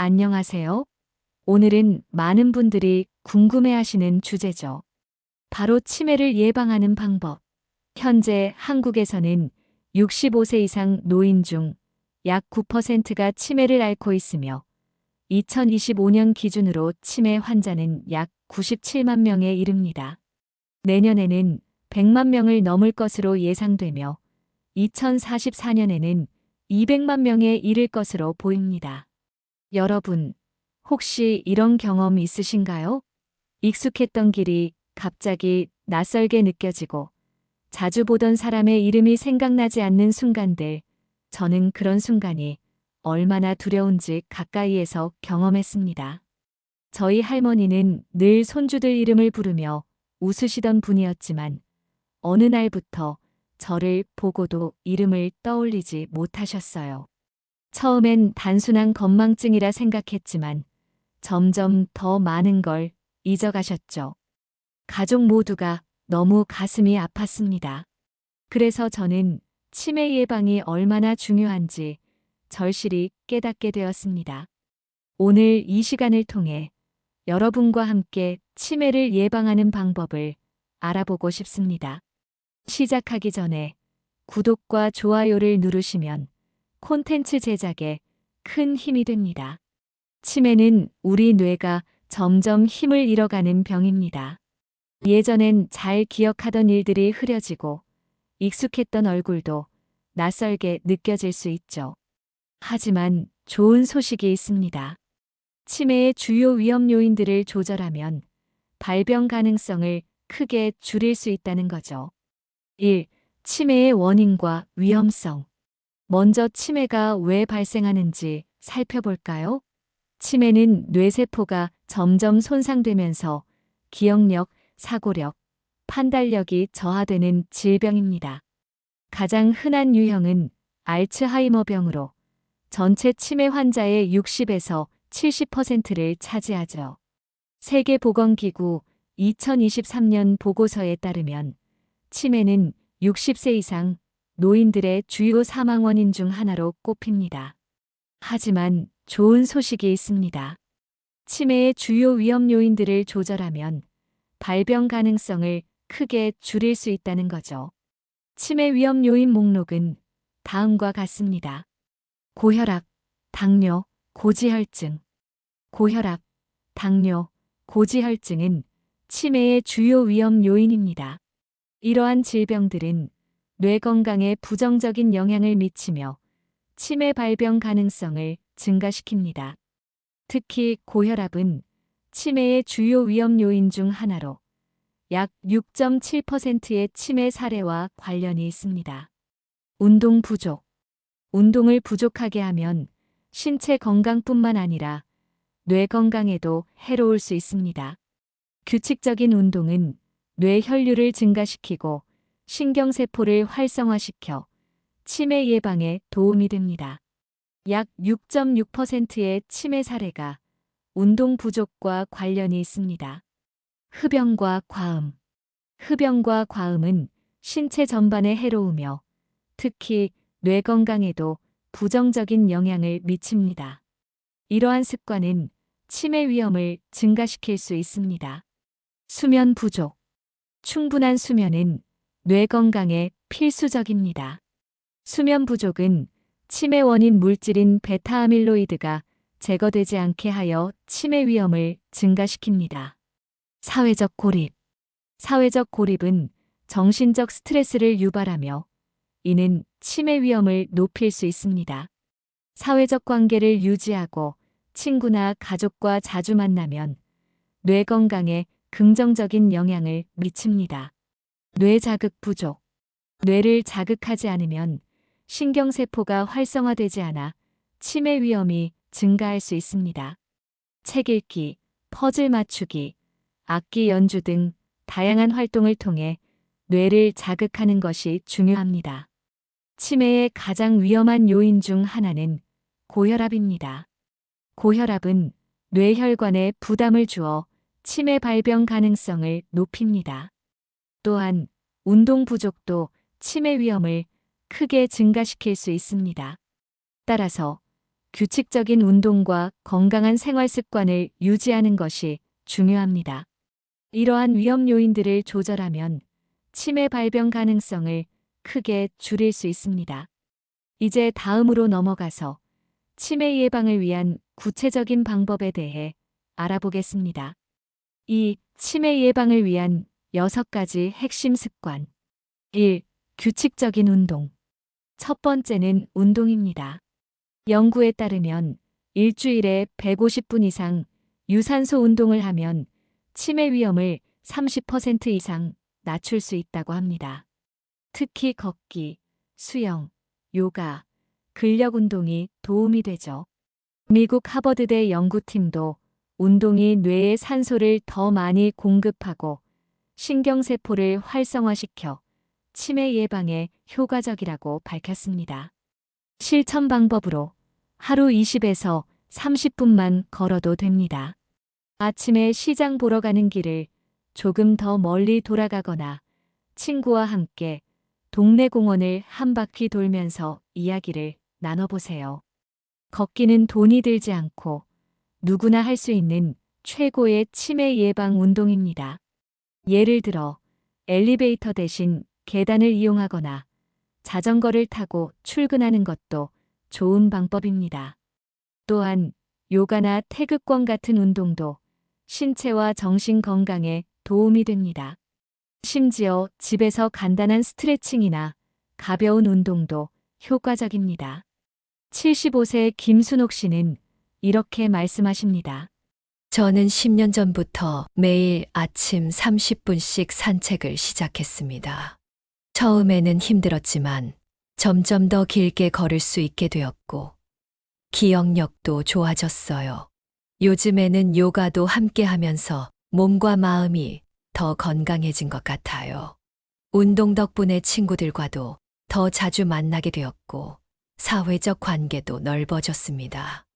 안녕하세요. 오늘은 많은 분들이 궁금해하시는 주제죠. 바로 치매를 예방하는 방법. 현재 한국에서는 65세 이상 노인 중 약 9%가 치매를 앓고 있으며 2025년 기준으로 치매 환자는 약 97만 명에 이릅니다. 내년에는 100만 명을 넘을 것으로 예상되며 2044년에는 200만 명에 이를 것으로 보입니다. 여러분, 혹시 이런 경험 있으신가요? 익숙했던 길이 갑자기 낯설게 느껴지고 자주 보던 사람의 이름이 생각나지 않는 순간들, 저는 그런 순간이 얼마나 두려운지 가까이에서 경험했습니다. 저희 할머니는 늘 손주들 이름을 부르며 웃으시던 분이었지만 어느 날부터 저를 보고도 이름을 떠올리지 못하셨어요. 처음엔 단순한 건망증이라 생각했지만 점점 더 많은 걸 잊어가셨죠. 가족 모두가 너무 가슴이 아팠습니다. 그래서 저는 치매 예방이 얼마나 중요한지 절실히 깨닫게 되었습니다. 오늘 이 시간을 통해 여러분과 함께 치매를 예방하는 방법을 알아보고 싶습니다. 시작하기 전에 구독과 좋아요를 누르시면 콘텐츠 제작에 큰 힘이 됩니다. 치매는 우리 뇌가 점점 힘을 잃어가는 병입니다. 예전엔 잘 기억하던 일들이 흐려지고 익숙했던 얼굴도 낯설게 느껴질 수 있죠. 하지만 좋은 소식이 있습니다. 치매의 주요 위험 요인들을 조절하면 발병 가능성을 크게 줄일 수 있다는 거죠. 1. 치매의 원인과 위험성. 먼저 치매가 왜 발생하는지 살펴볼까요? 치매는 뇌세포가 점점 손상되면서 기억력, 사고력, 판단력이 저하되는 질병입니다. 가장 흔한 유형은 알츠하이머병으로 전체 치매 환자의 60에서 70%를 차지하죠. 세계보건기구 2023년 보고서에 따르면 치매는 60세 이상 노인들의 주요 사망 원인 중 하나로 꼽힙니다. 하지만 좋은 소식이 있습니다. 치매의 주요 위험 요인들을 조절하면 발병 가능성을 크게 줄일 수 있다는 거죠. 치매 위험 요인 목록은 다음과 같습니다. 고혈압, 당뇨, 고지혈증. 고혈압, 당뇨, 고지혈증은 치매의 주요 위험 요인입니다. 이러한 질병들은 뇌 건강에 부정적인 영향을 미치며 치매 발병 가능성을 증가시킵니다. 특히 고혈압은 치매의 주요 위험 요인 중 하나로 약 6.7%의 치매 사례와 관련이 있습니다. 운동 부족. 운동을 부족하게 하면 신체 건강뿐만 아니라 뇌 건강에도 해로울 수 있습니다. 규칙적인 운동은 뇌 혈류를 증가시키고 신경세포를 활성화시켜 치매 예방에 도움이 됩니다. 약 6.6%의 치매 사례가 운동 부족과 관련이 있습니다. 흡연과 과음. 흡연과 과음은 신체 전반에 해로우며 특히 뇌 건강에도 부정적인 영향을 미칩니다. 이러한 습관은 치매 위험을 증가시킬 수 있습니다. 수면 부족. 충분한 수면은 뇌 건강에 필수적입니다. 수면 부족은 치매 원인 물질인 베타아밀로이드가 제거되지 않게 하여 치매 위험을 증가시킵니다. 사회적 고립. 사회적 고립은 정신적 스트레스를 유발하며 이는 치매 위험을 높일 수 있습니다. 사회적 관계를 유지하고 친구나 가족과 자주 만나면 뇌 건강에 긍정적인 영향을 미칩니다. 뇌 자극 부족. 뇌를 자극하지 않으면 신경세포가 활성화되지 않아 치매 위험이 증가할 수 있습니다. 책 읽기, 퍼즐 맞추기, 악기 연주 등 다양한 활동을 통해 뇌를 자극하는 것이 중요합니다. 치매의 가장 위험한 요인 중 하나는 고혈압입니다. 고혈압은 뇌혈관에 부담을 주어 치매 발병 가능성을 높입니다. 또한 운동 부족도 치매 위험을 크게 증가시킬 수 있습니다. 따라서 규칙적인 운동과 건강한 생활 습관을 유지하는 것이 중요합니다. 이러한 위험 요인들을 조절하면 치매 발병 가능성을 크게 줄일 수 있습니다. 이제 다음으로 넘어가서 치매 예방을 위한 구체적인 방법에 대해 알아보겠습니다. 이 치매 예방을 위한 6가지 핵심 습관. 1. 규칙적인 운동. 첫 번째는 운동입니다. 연구에 따르면 일주일에 150분 이상 유산소 운동을 하면 치매 위험을 30% 이상 낮출 수 있다고 합니다. 특히 걷기, 수영, 요가, 근력 운동이 도움이 되죠. 미국 하버드대 연구팀도 운동이 뇌에 산소를 더 많이 공급하고 신경세포를 활성화시켜 치매 예방에 효과적이라고 밝혔습니다. 실천 방법으로 하루 20에서 30분만 걸어도 됩니다. 아침에 시장 보러 가는 길을 조금 더 멀리 돌아가거나 친구와 함께 동네 공원을 한 바퀴 돌면서 이야기를 나눠보세요. 걷기는 돈이 들지 않고 누구나 할 수 있는 최고의 치매 예방 운동입니다. 예를 들어 엘리베이터 대신 계단을 이용하거나 자전거를 타고 출근하는 것도 좋은 방법입니다. 또한 요가나 태극권 같은 운동도 신체와 정신 건강에 도움이 됩니다. 심지어 집에서 간단한 스트레칭이나 가벼운 운동도 효과적입니다. 75세 김순옥 씨는 이렇게 말씀하십니다. 저는 10년 전부터 매일 아침 30분씩 산책을 시작했습니다. 처음에는 힘들었지만 점점 더 길게 걸을 수 있게 되었고, 기억력도 좋아졌어요. 요즘에는 요가도 함께 하면서 몸과 마음이 더 건강해진 것 같아요. 운동 덕분에 친구들과도 더 자주 만나게 되었고, 사회적 관계도 넓어졌습니다.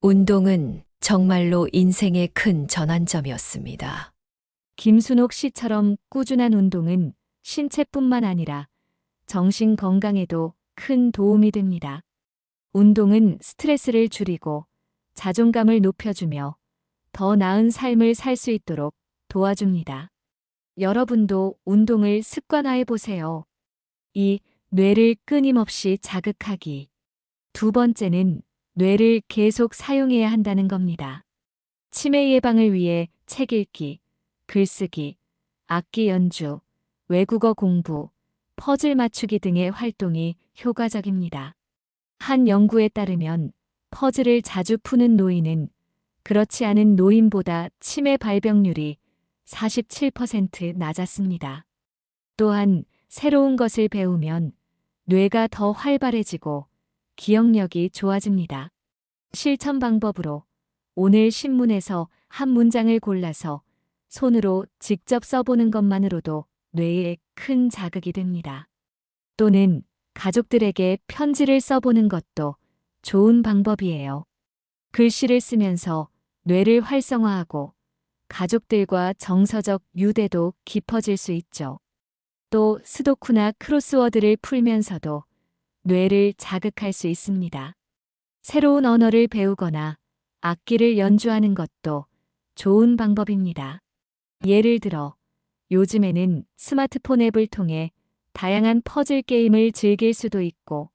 운동은 정말로 인생의 큰 전환점이었습니다. 김순옥 씨처럼 꾸준한 운동은 신체뿐만 아니라 정신 건강에도 큰 도움이 됩니다. 운동은 스트레스를 줄이고 자존감을 높여주며 더 나은 삶을 살 수 있도록 도와줍니다. 여러분도 운동을 습관화해 보세요. 이 뇌를 끊임없이 자극하기. 두 번째는 뇌를 계속 사용해야 한다는 겁니다. 치매 예방을 위해 책 읽기, 글쓰기, 악기 연주, 외국어 공부, 퍼즐 맞추기 등의 활동이 효과적입니다. 한 연구에 따르면 퍼즐을 자주 푸는 노인은 그렇지 않은 노인보다 치매 발병률이 47% 낮았습니다. 또한 새로운 것을 배우면 뇌가 더 활발해지고 기억력이 좋아집니다. 실천 방법으로 오늘 신문에서 한 문장을 골라서 손으로 직접 써보는 것만으로도 뇌에 큰 자극이 됩니다. 또는 가족들에게 편지를 써보는 것도 좋은 방법이에요. 글씨를 쓰면서 뇌를 활성화하고 가족들과 정서적 유대도 깊어질 수 있죠. 또 스도쿠나 크로스워드를 풀면서도 뇌를 자극할 수 있습니다. 새로운 언어를 배우거나 악기를 연주하는 것도 좋은 방법입니다. 예를 들어 요즘에는 스마트폰 앱을 통해 다양한 퍼즐 게임을 즐길 수도 있고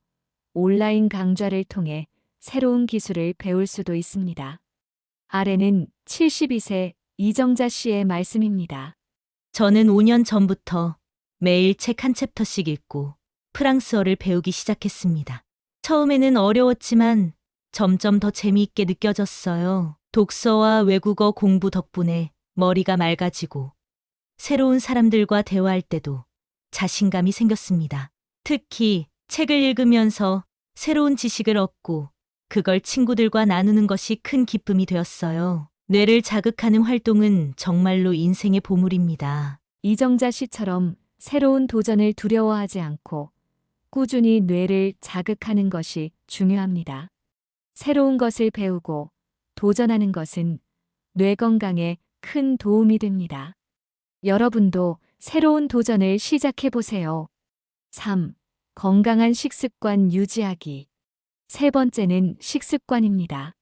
온라인 강좌를 통해 새로운 기술을 배울 수도 있습니다. 아래는 72세 이정자 씨의 말씀입니다. 저는 5년 전부터 매일 책 한 챕터씩 읽고 프랑스어를 배우기 시작했습니다. 처음에는 어려웠지만 점점 더 재미있게 느껴졌어요. 독서와 외국어 공부 덕분에 머리가 맑아지고 새로운 사람들과 대화할 때도 자신감이 생겼습니다. 특히 책을 읽으면서 새로운 지식을 얻고 그걸 친구들과 나누는 것이 큰 기쁨이 되었어요. 뇌를 자극하는 활동은 정말로 인생의 보물입니다. 이정자 씨처럼 새로운 도전을 두려워하지 않고 꾸준히 뇌를 자극하는 것이 중요합니다. 새로운 것을 배우고 도전하는 것은 뇌 건강에 큰 도움이 됩니다. 여러분도 새로운 도전을 시작해 보세요. 3. 건강한 식습관 유지하기. 세 번째는 식습관입니다.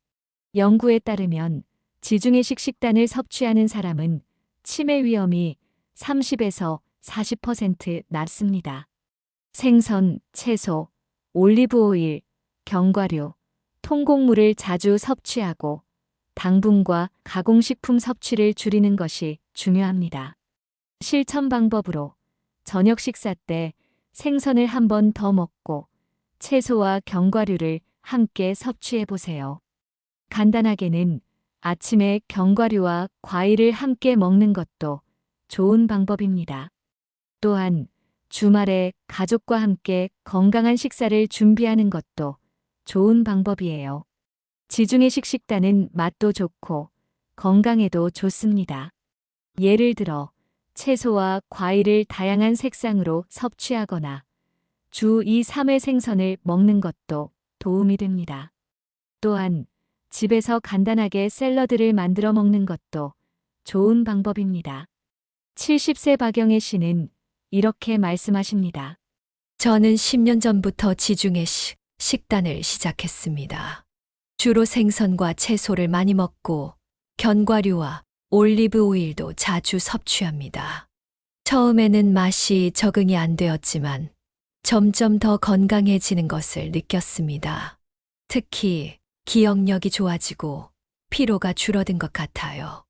연구에 따르면 지중해식 식단을 섭취하는 사람은 치매 위험이 30에서 40% 낮습니다. 생선, 채소, 올리브 오일, 견과류, 통곡물을 자주 섭취하고 당분과 가공식품 섭취를 줄이는 것이 중요합니다. 실천 방법으로 저녁 식사 때 생선을 한 번 더 먹고 채소와 견과류를 함께 섭취해 보세요. 간단하게는 아침에 견과류와 과일을 함께 먹는 것도 좋은 방법입니다. 또한 주말에 가족과 함께 건강한 식사를 준비하는 것도 좋은 방법이에요. 지중해식 식단은 맛도 좋고 건강에도 좋습니다. 예를 들어 채소와 과일을 다양한 색상으로 섭취하거나 주 2, 3회 생선을 먹는 것도 도움이 됩니다. 또한 집에서 간단하게 샐러드를 만들어 먹는 것도 좋은 방법입니다. 70세 박영애 씨는 이렇게 말씀하십니다. 저는 10년 전부터 지중해 식 식단을 시작했습니다. 주로 생선과 채소를 많이 먹고 견과류와 올리브 오일도 자주 섭취합니다. 처음에는 맛이 적응이 안 되었지만 점점 더 건강해지는 것을 느꼈습니다. 특히 기억력이 좋아지고 피로가 줄어든 것 같아요.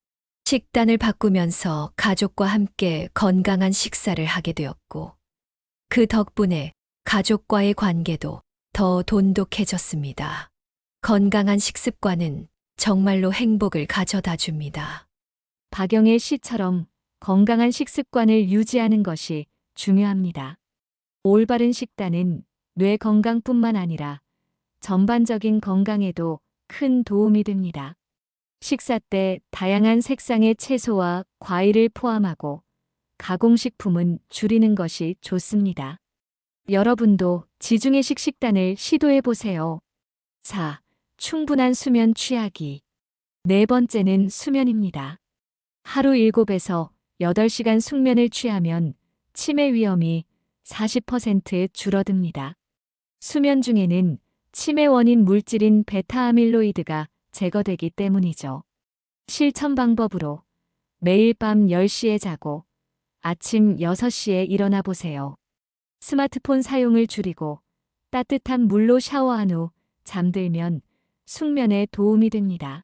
식단을 바꾸면서 가족과 함께 건강한 식사를 하게 되었고 그 덕분에 가족과의 관계도 더 돈독해졌습니다. 건강한 식습관은 정말로 행복을 가져다 줍니다. 박영애 씨처럼 건강한 식습관을 유지하는 것이 중요합니다. 올바른 식단은 뇌 건강뿐만 아니라 전반적인 건강에도 큰 도움이 됩니다. 식사 때 다양한 색상의 채소와 과일을 포함하고 가공식품은 줄이는 것이 좋습니다. 여러분도 지중해식 식단을 시도해 보세요. 4. 충분한 수면 취하기. 네 번째는 수면입니다. 하루 7에서 8시간 숙면을 취하면 치매 위험이 40% 줄어듭니다. 수면 중에는 치매 원인 물질인 베타아밀로이드가 제거되기 때문이죠. 실천 방법으로 매일 밤 10시에 자고 아침 6시에 일어나 보세요. 스마트폰 사용을 줄이고 따뜻한 물로 샤워한 후 잠들면 숙면에 도움이 됩니다.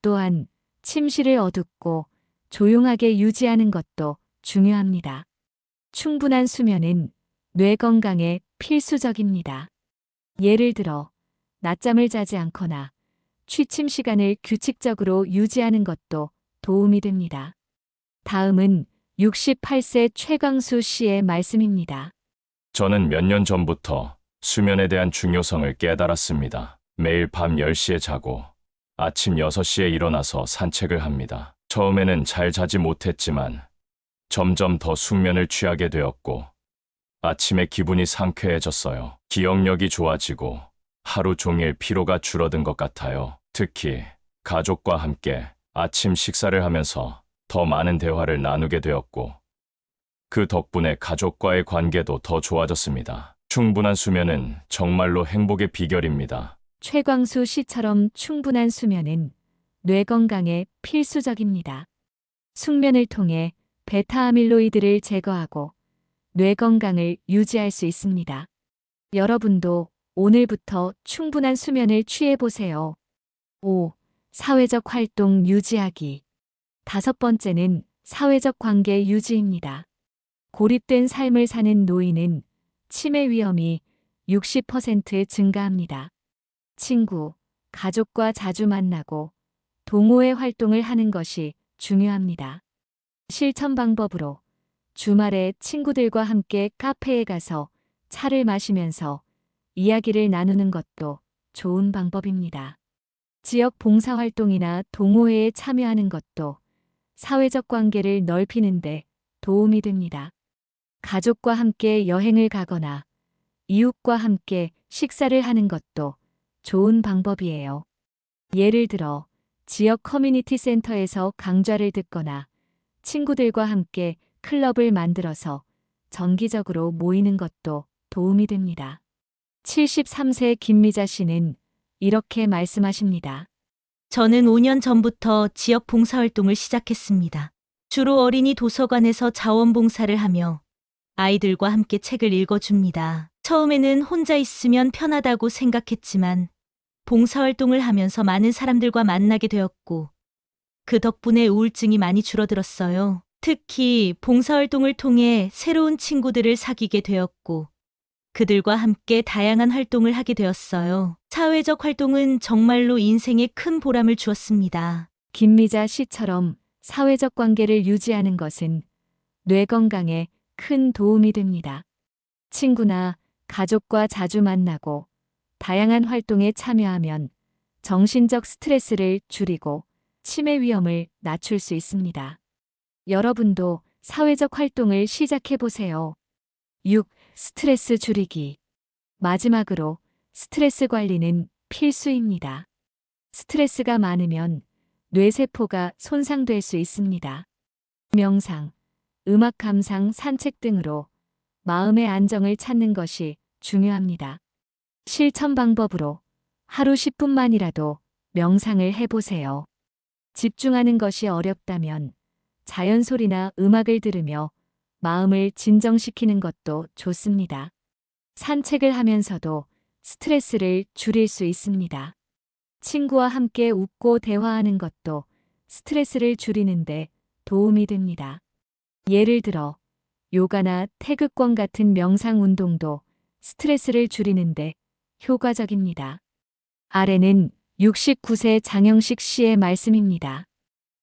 또한 침실을 어둡고 조용하게 유지하는 것도 중요합니다. 충분한 수면은 뇌 건강에 필수적입니다. 예를 들어 낮잠을 자지 않거나 취침 시간을 규칙적으로 유지하는 것도 도움이 됩니다. 다음은 68세 최광수 씨의 말씀입니다. 저는 몇 년 전부터 수면에 대한 중요성을 깨달았습니다. 매일 밤 10시에 자고 아침 6시에 일어나서 산책을 합니다. 처음에는 잘 자지 못했지만 점점 더 숙면을 취하게 되었고 아침에 기분이 상쾌해졌어요. 기억력이 좋아지고 하루 종일 피로가 줄어든 것 같아요. 특히 가족과 함께 아침 식사를 하면서 더 많은 대화를 나누게 되었고 그 덕분에 가족과의 관계도 더 좋아졌습니다. 충분한 수면은 정말로 행복의 비결입니다. 최광수 씨처럼 충분한 수면은 뇌 건강에 필수적입니다. 숙면을 통해 베타아밀로이드를 제거하고 뇌 건강을 유지할 수 있습니다. 여러분도 오늘부터 충분한 수면을 취해 보세요. 5. 사회적 활동 유지하기. 다섯 번째는 사회적 관계 유지입니다. 고립된 삶을 사는 노인은 치매 위험이 60% 증가합니다. 친구, 가족과 자주 만나고 동호회 활동을 하는 것이 중요합니다. 실천 방법으로 주말에 친구들과 함께 카페에 가서 차를 마시면서 이야기를 나누는 것도 좋은 방법입니다. 지역 봉사활동이나 동호회에 참여하는 것도 사회적 관계를 넓히는데 도움이 됩니다. 가족과 함께 여행을 가거나 이웃과 함께 식사를 하는 것도 좋은 방법이에요. 예를 들어 지역 커뮤니티 센터에서 강좌를 듣거나 친구들과 함께 클럽을 만들어서 정기적으로 모이는 것도 도움이 됩니다. 73세 김미자 씨는 이렇게 말씀하십니다. 저는 5년 전부터 지역 봉사활동을 시작했습니다. 주로 어린이 도서관에서 자원봉사를 하며 아이들과 함께 책을 읽어줍니다. 처음에는 혼자 있으면 편하다고 생각했지만 봉사활동을 하면서 많은 사람들과 만나게 되었고 그 덕분에 우울증이 많이 줄어들었어요. 특히 봉사활동을 통해 새로운 친구들을 사귀게 되었고 그들과 함께 다양한 활동을 하게 되었어요. 사회적 활동은 정말로 인생에 큰 보람을 주었습니다. 김미자 씨처럼 사회적 관계를 유지하는 것은 뇌 건강에 큰 도움이 됩니다. 친구나 가족과 자주 만나고 다양한 활동에 참여하면 정신적 스트레스를 줄이고 치매 위험을 낮출 수 있습니다. 여러분도 사회적 활동을 시작해 보세요. 6. 스트레스 줄이기. 마지막으로 스트레스 관리는 필수입니다. 스트레스가 많으면 뇌세포가 손상될 수 있습니다. 명상, 음악 감상, 산책 등으로 마음의 안정을 찾는 것이 중요합니다. 실천 방법으로 하루 10분만이라도 명상을 해보세요. 집중하는 것이 어렵다면 자연 소리나 음악을 들으며 마음을 진정시키는 것도 좋습니다. 산책을 하면서도 스트레스를 줄일 수 있습니다. 친구와 함께 웃고 대화하는 것도 스트레스를 줄이는데 도움이 됩니다. 예를 들어, 요가나 태극권 같은 명상 운동도 스트레스를 줄이는데 효과적입니다. 아래는 69세 장영식 씨의 말씀입니다.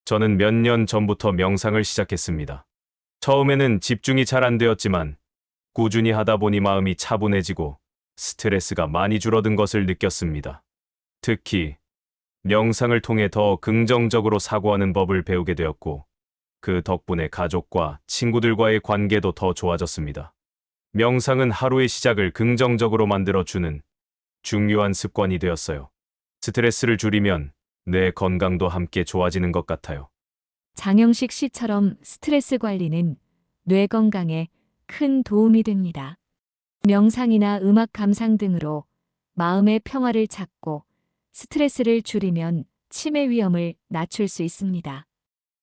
저는 몇 년 전부터 명상을 시작했습니다. 처음에는 집중이 잘 안 되었지만 꾸준히 하다 보니 마음이 차분해지고 스트레스가 많이 줄어든 것을 느꼈습니다. 특히 명상을 통해 더 긍정적으로 사고하는 법을 배우게 되었고 그 덕분에 가족과 친구들과의 관계도 더 좋아졌습니다. 명상은 하루의 시작을 긍정적으로 만들어주는 중요한 습관이 되었어요. 스트레스를 줄이면 뇌 건강도 함께 좋아지는 것 같아요. 장영식 씨처럼 스트레스 관리는 뇌 건강에 큰 도움이 됩니다. 명상이나 음악 감상 등으로 마음의 평화를 찾고 스트레스를 줄이면 치매 위험을 낮출 수 있습니다.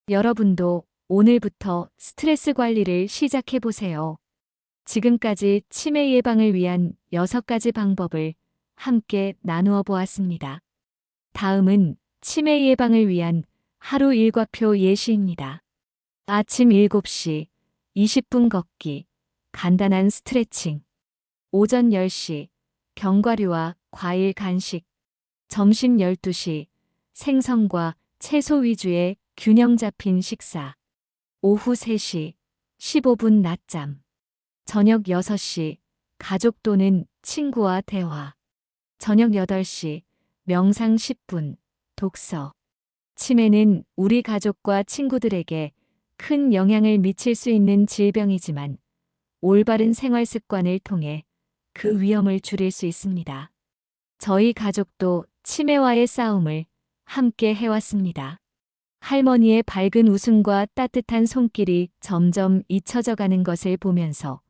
여러분도 오늘부터 스트레스 관리를 시작해 보세요. 지금까지 치매 예방을 위한 6가지 방법을 함께 나누어 보았습니다. 다음은 치매 예방을 위한 하루 일과표 예시입니다. 아침 7시 20분 걷기, 간단한 스트레칭. 오전 10시 견과류와 과일 간식. 점심 12시 생선과 채소 위주의 균형 잡힌 식사. 오후 3시 15분 낮잠. 저녁 6시 가족 또는 친구와 대화. 저녁 8시 명상 10분 독서. 치매는 우리 가족과 친구들에게 큰 영향을 미칠 수 있는 질병이지만 올바른 생활 습관을 통해 그 위험을 줄일 수 있습니다. 저희 가족도 치매와의 싸움을 함께 해왔습니다. 할머니의 밝은 웃음과 따뜻한 손길이 점점 잊혀져 가는 것을 보면서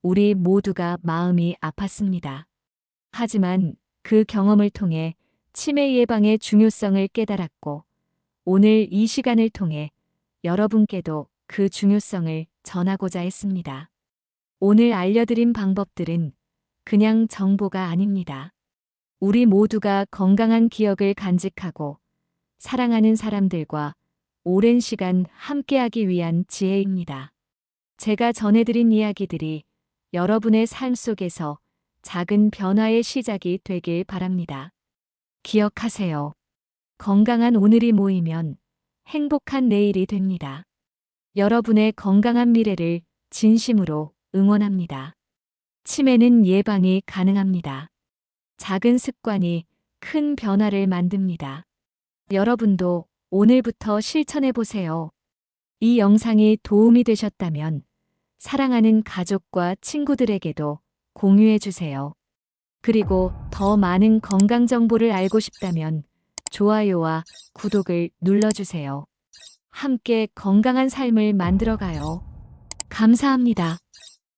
우리 모두가 마음이 아팠습니다. 하지만 그 경험을 통해 치매 예방의 중요성을 깨달았고 오늘 이 시간을 통해 여러분께도 그 중요성을 전하고자 했습니다. 오늘 알려드린 방법들은 그냥 정보가 아닙니다. 우리 모두가 건강한 기억을 간직하고 사랑하는 사람들과 오랜 시간 함께하기 위한 지혜입니다. 제가 전해드린 이야기들이 여러분의 삶 속에서 작은 변화의 시작이 되길 바랍니다. 기억하세요. 건강한 오늘이 모이면 행복한 내일이 됩니다. 여러분의 건강한 미래를 진심으로 응원합니다. 치매는 예방이 가능합니다. 작은 습관이 큰 변화를 만듭니다. 여러분도 오늘부터 실천해 보세요. 이 영상이 도움이 되셨다면 사랑하는 가족과 친구들에게도 공유해 주세요. 그리고 더 많은 건강 정보를 알고 싶다면 좋아요와 구독을 눌러주세요. 함께 건강한 삶을 만들어가요. 감사합니다.